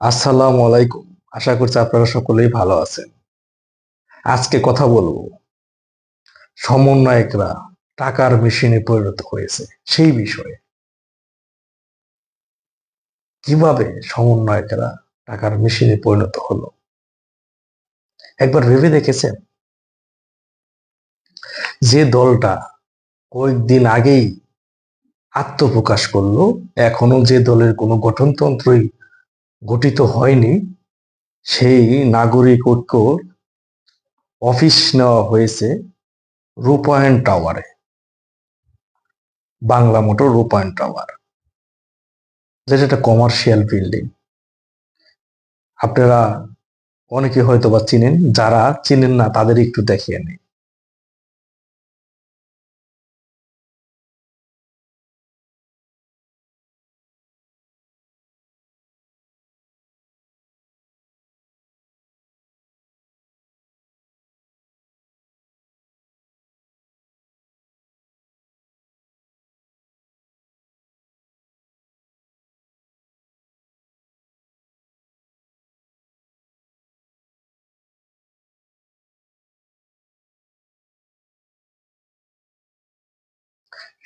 আসসালামু আলাইকুম। আশা করছি আপনারা সকলেই ভালো আছেন। আজকে কথা বলব। সমন্বয়করা টাকার মেশিনে পরিণত হয়েছে, সেই বিষয়ে। কীভাবে সমন্বয়করা টাকার মেশিনে পরিণত হলো? একবার ভেবে দেখেছেন? যে দলটা কয়েকদিন আগেই আত্মপ্রকাশ করল, এখনও যে দলের কোনো গঠনতন্ত্রই গঠিত হয়নি, সেই নাগরিক ঐক্য অফিস নেওয়া হয়েছে রূপায়ণ টাওয়ারে। বাংলা মোটর রূপায়ণ টাওয়ার, যেটা একটা কমার্শিয়াল বিল্ডিং আপনারা অনেকে হয়তো বা চিনেন, যারা চিনেন না তাদের একটু দেখিয়ে নেই।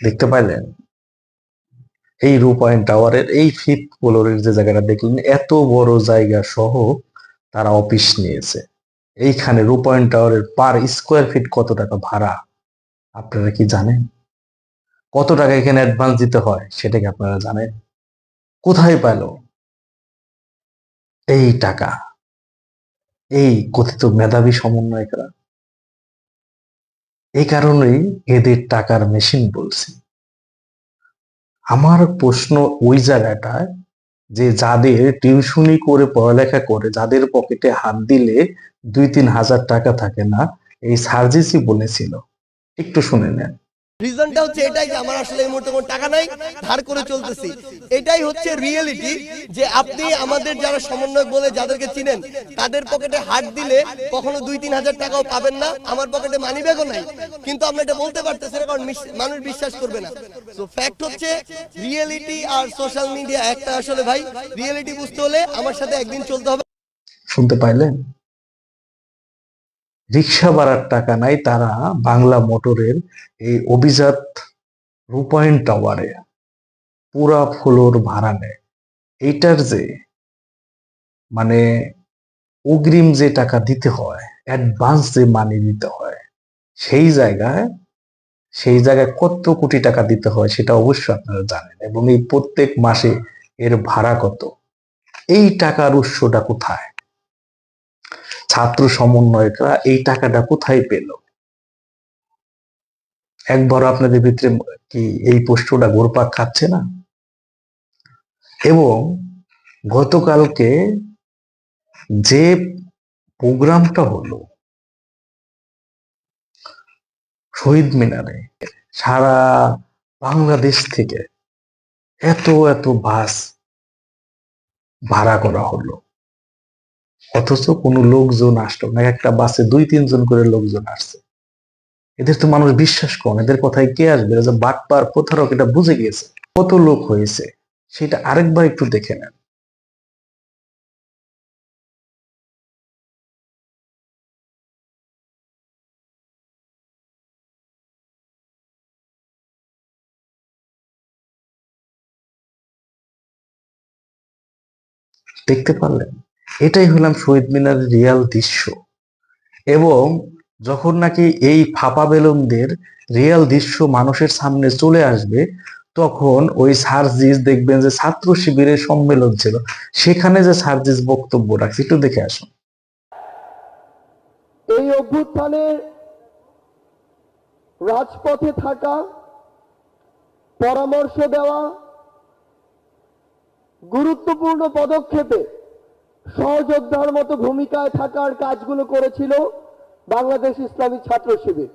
দেখতে পাইলেন? এই রূপায়ণ টাওয়ারের এই ফিফথ ফ্লোরের যে জায়গাটা দেখলেন, এত বড় জায়গা সহ তারা অফিস নিয়েছে। এইখানে রূপায়ণ টাওয়ারের পার স্কোয়ার ফিট কত টাকা ভাড়া? আপনারা কি জানেন? কত টাকা এখানে অ্যাডভান্স দিতে হয় সেটা কি আপনারা জানেন? কোথায় পেল এই টাকা। এই কথিত মেধাবী সমন্বয়করা। এই কারণেই এদের টাকার মেশিন বলছি। আমার প্রশ্ন ওই জায়গাটায় যে যাদের টিউশনি করে পড়ালেখা করে, যাদের পকেটে হাত দিলে দুই তিন হাজার টাকা থাকে না, এই সার্জিসই বলেছিল। একটু শুনে নেন। রিজনটা হচ্ছে এটাই যে আমার আসলে এই মুহূর্তে কোনো টাকা নাই, ধার করে চলতেছি। এটাই হচ্ছে রিয়েলিটি যে আপনি আমাদের যারা সমন্বয় বলে যাদেরকে চিনেন, তাদের পকেটে হাত দিলে কখনো দুই, তিন হাজার টাকাও পাবেন না, আমার পকেটে মানি ব্যাগও নাই। কিন্তু আমরা এটা বলতে পারতেছি না, কারণ মানুষ বিশ্বাস করবে না। তো ফ্যাক্ট হচ্ছে রিয়েলিটি আর সোশ্যাল মিডিয়া একটা আসলে ভাই রিয়েলিটি বুঝতে হলে আমার সাথে একদিন চলতে হবে। শুনতে পাইলেন? রিক্সা ভাড়ার টাকা নাই, তারা বাংলা মোটরের এই অভিজাত রূপায়ণ টাওয়ারে পুরা ফ্লোর ভাড়া নেয়। এইটার যে মানে অগ্রিম যে টাকা দিতে হয় অ্যাডভান্স যে মানি দিতে হয়, সেই জায়গায় সেই জায়গায় কত কোটি টাকা দিতে হয় সেটা অবশ্যই আপনারা জানেন এবং এই প্রত্যেক মাসে এর ভাড়া কত। এই টাকার উৎসটা কোথায়? ছাত্র সমন্বয়করা এই টাকাটা কোথায় পেল? একবার আপনাদের ভিতরে কি এই প্রশ্নটা ঘুরপাক খাচ্ছে না? এবং গতকালকে যে প্রোগ্রামটা হলো, শহীদ মিনারে, সারা বাংলাদেশ থেকে এত এত বাস ভাড়া করা হলো। অথচ কোনো লোকজন আসলো না। একটা বাসে দুই, তিনজন করে লোকজন আসছে। এদের তো মানুষ বিশ্বাস করেন, এদের কথায় কে আসবে? বাটপার, প্রতারক, এটা বুঝে গিয়েছে। কত লোক হয়েছে? সেটা আরেকবার একটু দেখে নেন। দেখতে পারলেন? এটাই হলাম শহীদ মিনারের রিয়াল দৃশ্য। এবং যখন নাকি এই ফাঁপা বেলুনদের রিয়েল দৃশ্য মানুষের সামনে চলে আসবে, তখন ওই সার্জিস দেখবেন যে ছাত্র শিবিরের সম্মেলন ছিল। সেখানে যে সার্জিস বক্তব্য রাখছে, একটু দেখে আসুন। এই অভ্যুত্থানে রাজপথে থাকা, পরামর্শ দেওয়া, গুরুত্বপূর্ণ পদক্ষেপে সহযোদ্ধার মতো ভূমিকায় থাকার কাজগুলো করেছিল বাংলাদেশ ইসলামী ছাত্র শিবির।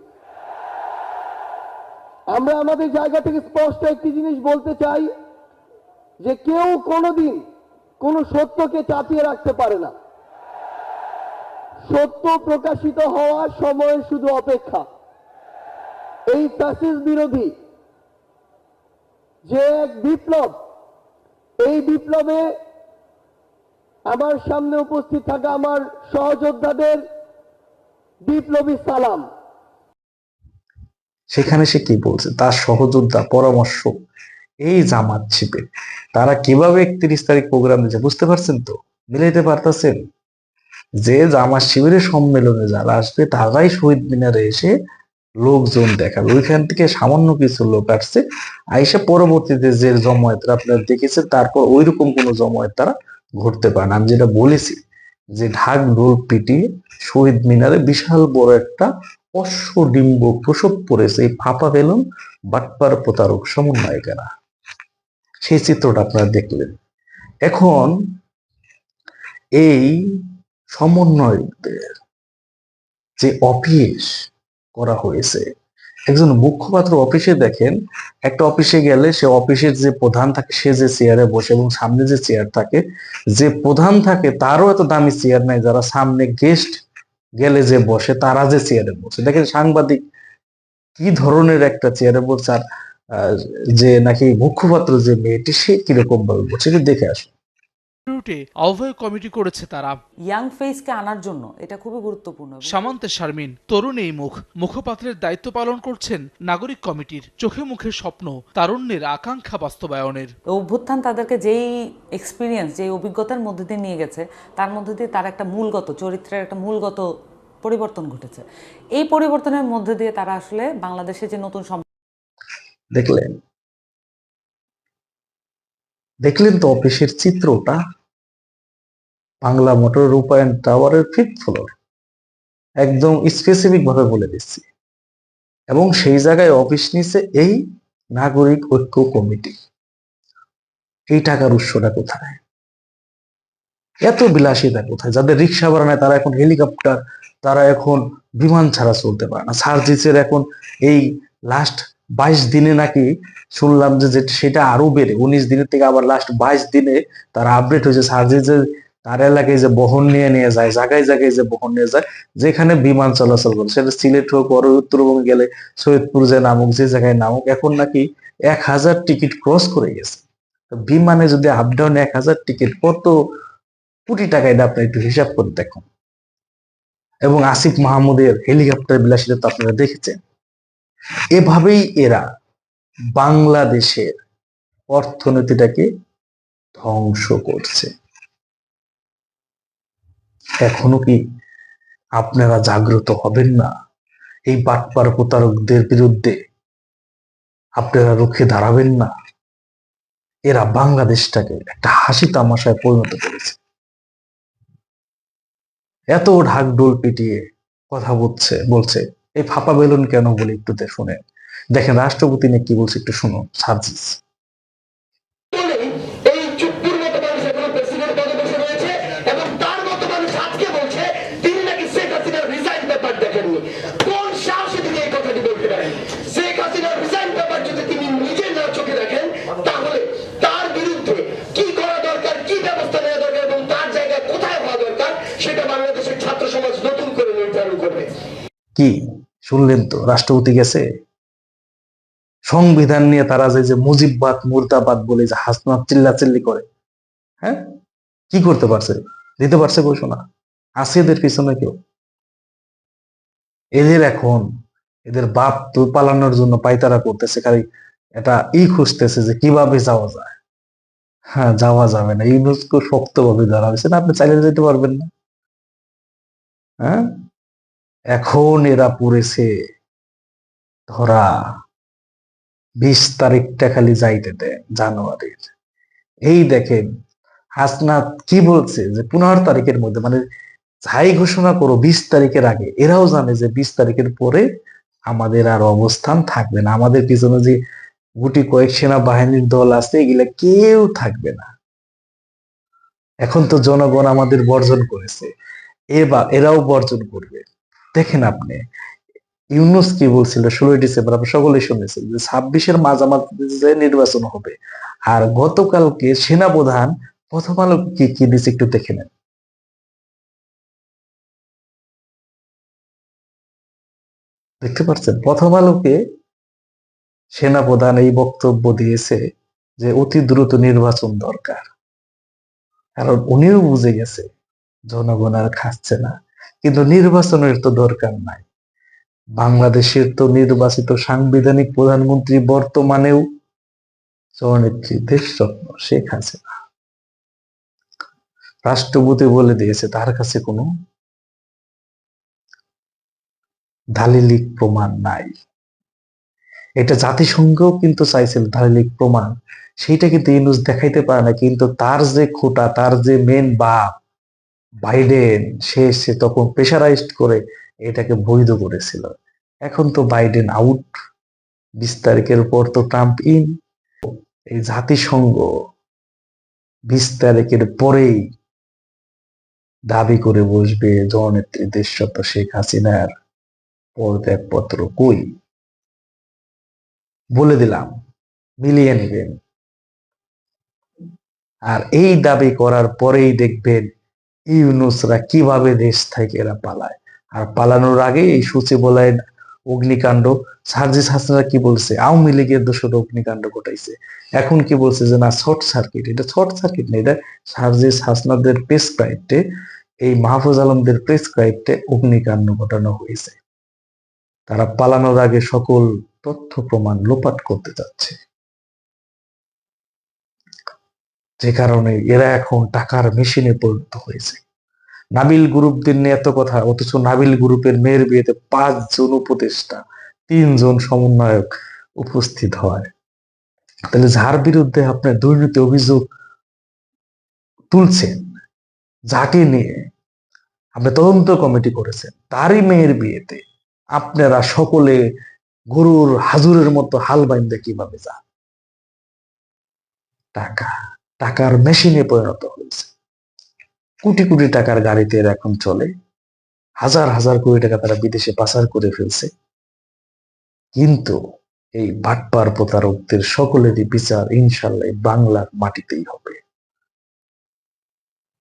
আমরা আমাদের জায়গা থেকে স্পষ্ট একটি জিনিস বলতে চাই যে কেউ কোনোদিন কোনো সত্যকে চাপিয়ে রাখতে পারে না। সত্য প্রকাশিত হওয়ার সময় শুধু অপেক্ষা। এই ফ্যাসিস বিরোধী যে এক বিপ্লব, এই বিপ্লবে আমার সামনে উপস্থিত থাকা আমার সহযোদ্ধাদের বিপ্লবী সালাম। সেখানে সে কি বলছে? তার সহযোদ্ধা, পরামর্শ, এই জামাত শিবির তারা কীভাবে একত্রিশ তারিখ প্রোগ্রাম দিচ্ছে বুঝতে পারছেন তো? মিলাইতে পারতেছেন? যে জামাত শিবিরের সম্মেলনে যারা আসবে, তারাই শহীদ মিনারে এসে লোকজন দেখাবে। ওইখান থেকে সামান্য কিছু লোক আসছে। আইসা পরবর্তীতে যে জমায়েত আপনারা দেখেছেন, তারপর ওইরকম কোনো জমায়েত তারা ঘুরতে পারে আমি যেটা বলেছি যে ঢাক ঢোল পিটিয়ে শহীদ মিনারে বিশাল বড় একটা অশ্বডিম্ব প্রসব পড়েছে এই ফাঁপা বেলুন, বাটপার প্রতারক সমন্বয়কেরা। সেই চিত্রটা আপনারা দেখলেন। এখন এই সমন্বয়কদের যে অফিস করা হয়েছে একজন মুখপাত্র অফিসে দেখেন, একটা অফিসে গেলে সে অফিসের যে প্রধান থাকে, সে যে চেয়ারে বসে এবং সামনে যে চেয়ার থাকে, যে প্রধান থাকে তারও এত দামি চেয়ার নাই যারা সামনে গেস্ট গেলে যে বসে তারা যে চেয়ারে বসে। দেখেন সাংবাদিক কি ধরনের একটা চেয়ারে বসে আর যে নাকি মুখপাত্র যে মেয়েটি সে কীরকম ভাবে বসে দেখে আসুন। রুটে আহ্বায়ক কমিটি করেছে তারা। ইয়াং ফেসকে আনার জন্য এটা খুবই গুরুত্বপূর্ণ। সামান্তে শারমিন তরুণ এই মুখ। মুখপাত্রের দায়িত্ব পালন করছেন নাগরিক কমিটির চোখে মুখে স্বপ্ন তারুণ্যের আকাঙ্ক্ষা বাস্তবায়নের। অভ্যুত্থান তাদেরকে যেই এক্সপিরিয়েন্স যেই অভিজ্ঞতার মধ্যে দিয়ে নিয়ে গেছে তার মধ্যে দিয়ে তার একটা মূলগত চরিত্রের একটা মূলগত পরিবর্তন ঘটেছে। এই পরিবর্তনের মধ্যে দিয়ে তারা আসলে বাংলাদেশে যে নতুন দেখলেন। দেখলেন তো অফিসের চিত্রটা? বাংলা মোটর রূপায়ণ টাওয়ারের ফিফথ ফ্লোর একদম স্পেসিফিক ভাবে বলে দিচ্ছি। এবং সেই জায়গায় অফিস নিছে এই নাগরিক ঐক্য কমিটি। এই টাকার উৎসটা কোথায়? এত বিলাসিতা কোথায়? যাদের রিক্সা ভাড়া নেয়, তারা এখন হেলিকপ্টার তারা এখন বিমান ছাড়া চলতে পারে না। সার্জিসের এখন এই লাস্ট বাইশ দিনে নাকি শুনলাম যে সেটা আরও বেড়ে। উনিশ দিনের থেকে আবার লাস্ট বাইশ দিনে তারা আপডেট হয়েছে। সার্জিসের তার এলাকায় যে বহন নিয়ে নিয়ে যায় জায়গায় জায়গায় যে বহন নিয়ে যায়, যেখানে বিমান চলাচল করে, সেটা সিলেট হোক, বড় উত্তরবঙ্গে গেলে সৈয়দপুর যে নামুক, যে জায়গায় নামুক, এখন নাকি এক হাজার টিকিট ক্রস করে গেছে। বিমানে যদি আপ ডাউন এক হাজার টিকিট, কত কোটি টাকা এটা আপনি একটু হিসাব করে দেখুন। এবং আসিফ মাহমুদের হেলিকপ্টার বিলাসিতা তো আপনারা দেখেছেন। এভাবেই এরা বাংলাদেশের অর্থনীতিটাকে ধ্বংস করছে। এখনও কি আপনারা জাগ্রত হবেন না? এই বাটপার প্রতারকদের বিরুদ্ধে আপনারা রুখে দাঁড়াবেন না। এরা বাংলাদেশটাকে একটা হাসি তামাশায় পরিণত করেছে। এত ঢাকডোল পিটিয়ে কথা বলছে বলছে, এই ফাঁপা বেলুন কেন বলে একটু শুনে দেখেন, রাষ্ট্রপতি নিয়ে কি বলছে একটু শুনুন, সার্জিস। শুনলেন তো, রাষ্ট্রপতি গেছে? সংবিধান নিয়ে তারা যে মুজিববাদ, মুর্দাবাদ বলে যে হাসনাত চিল্লাচিল্লি করে হ্যাঁ? কি করতে পারছে? দিতে পারছে ঘোষণা? আছে এদের পিছনে কেউ? এদের এখন, এদের বাপ তো পালানোর জন্য পাইতারা করতেছে, খালি এটা ই খুঁজতেছে যে কীভাবে যাওয়া যায়। হ্যাঁ যাওয়া যাবে না। ইউনেস্কো শক্তভাবে ধরা হয়েছে না, আপনি চাইলে যেতে পারবেন না। হ্যাঁ? এখন এরা পড়েছে ধরা। বিশ তারিখটা খালি যাইতে দেন জানুয়ারির। এই দেখেন, হাসনাত কি বলছে যে পনেরো তারিখের মধ্যে মানে যাই ঘোষণা করো বিশ তারিখের আগে, এরাও জানে যে বিশ তারিখের পরে আমাদের আর অবস্থান থাকবে না। আমাদের পিছনে যে গুটি কয়েক সেনাবাহিনীর দল আছে, এগুলা কেউ থাকবে না। এখন তো জনগণ আমাদের বর্জন করেছে। এবার এরাও বর্জন করবে। দেখেন আপনি, ইউনুস কি বলছিল? ষোলোই ডিসেম্বর আপনি সকলেই শুনেছেন যে ছাব্বিশের মাঝামাঝি নির্বাচন হবে আর গতকালকে সেনাপ্রধান প্রথম আলো কি কি দিচ্ছে একটু দেখে নেন। দেখতে পাচ্ছেন প্রথম আলোকে সেনাপ্রধান এই বক্তব্য দিয়েছে যে অতি দ্রুত নির্বাচন দরকার। কারণ উনিও বুঝে গেছে, জনগণ আর খাচ্ছে না। কিন্তু নির্বাচনের তো দরকার নাই। বাংলাদেশের তো নির্বাচিত সাংবিধানিক প্রধানমন্ত্রী বর্তমানেও জননেত্রী দেশরত্ন শেখ হাসিনা। রাষ্ট্রপতি বলে দিয়েছে, তার কাছে কোনো দালিলিক প্রমাণ নাই। এটা জাতিসংঘও কিন্তু চাইছিল দালিলিক প্রমাণ। সেইটা কিন্তু ইউনুস দেখাইতে পারে না, কিন্তু তার যে খোটা, তার যে মেন বাপ বাইডেন সে সে তখন প্রেশারাইজড করে এটাকে বৈধ করেছিল। এখন তো বাইডেন আউট বিশ তারিখের পর তো ট্রাম্প ইন এই জাতিসংঘ বিশ তারিখের পরেই দাবি করে বসবে জননেত্রী দেশরত শেখ হাসিনার পদত্যাগপত্র কই? বলে দিলাম মিলিয়ে নেবেন আর এই দাবি করার পরেই দেখবেন ইউনুসরা কীভাবে দেশ থেকে এরা পালায়? আর পালানোর আগে এই সচিবালয়ের অগ্নিকাণ্ড, সার্জিস হাসনারা কি বলছে? আওয়ামী লীগের দোষর অগ্নিকাণ্ড ঘটাইছে। এখন কি বলছে যে, না, শর্ট সার্কিট। এটা শর্ট সার্কিট না, এটা সার্জিস হাসনাদের প্রেসক্রাইবটে এই মাহফুজ আলমদের প্রেসক্রাইবটে অগ্নিকাণ্ড ঘটানো হয়েছে। তারা পালানোর আগে সকল তথ্য প্রমাণ লোপাট করতে যাচ্ছে। যে কারণে এরা এখন টাকার মেশিনে পরিণত হয়েছে। নাবিল গ্রুপদের নিয়ে এত কথা, অথচ নাবিল গ্রুপের মেয়ের বিয়েতে পাঁচজন উপদেষ্টা, তিনজন সমন্বয়ক উপস্থিত হয়। তাহলে যার বিরুদ্ধে আপনার দুর্নীতি অভিযোগ তুলছেন, যাকে নিয়ে আপনি তদন্ত কমিটি করেছেন, তারই মেয়ের বিয়েতে আপনারা সকলে গরুর হাজুরের মতো হাল বাইন্দে কীভাবে যান? টাকা। টাকার মেশিনে পরিণত হয়েছে। কোটি কোটি টাকার গাড়িতে এখন চলে। হাজার হাজার কোটি টাকা তারা বিদেশে পাচার করে ফেলছে। কিন্তু এই বাটপার প্রতারকদের সকলেরই বিচার ইনশাল্লাহ বাংলার মাটিতেই হবে।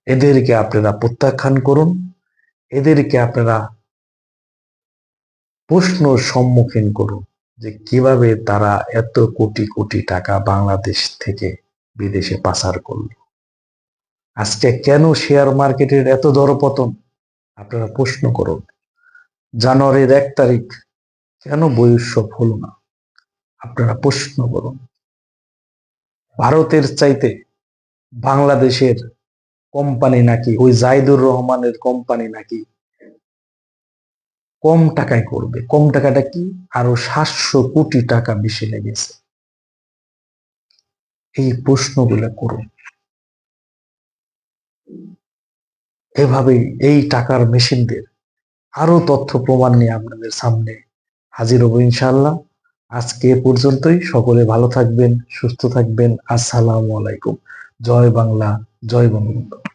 এদেরকে আপনারা প্রত্যাখ্যান করুন। এদেরকে আপনারা প্রশ্ন সম্মুখীন করুন যে কীভাবে তারা এত কোটি কোটি টাকা বাংলাদেশ থেকে বিদেশে পাচার করল। আজকে কেন শেয়ার মার্কেটের এত দরপতন? আপনারা প্রশ্ন করুন। জানুয়ারির এক তারিখ কেন বৈষব হলো না? আপনারা প্রশ্ন করুন। ভারতের চাইতে বাংলাদেশের কোম্পানি নাকি, ওই জাইদুর রহমানের কোম্পানি নাকি কম টাকায় করবে? কম টাকাটা কি? আরও সাতশো কোটি টাকা বেশি লেগেছে। এই প্রশ্নগুলো করুন। এভাবেই এই টাকার মেশিনদের আরও তথ্য প্রমাণ নিয়ে আপনাদের সামনে হাজির হব ইনশাল্লাহ আজকে এ পর্যন্তই। সকলে ভালো থাকবেন, সুস্থ থাকবেন। আসসালামু আলাইকুম। জয় বাংলা, জয় বঙ্গবন্ধু।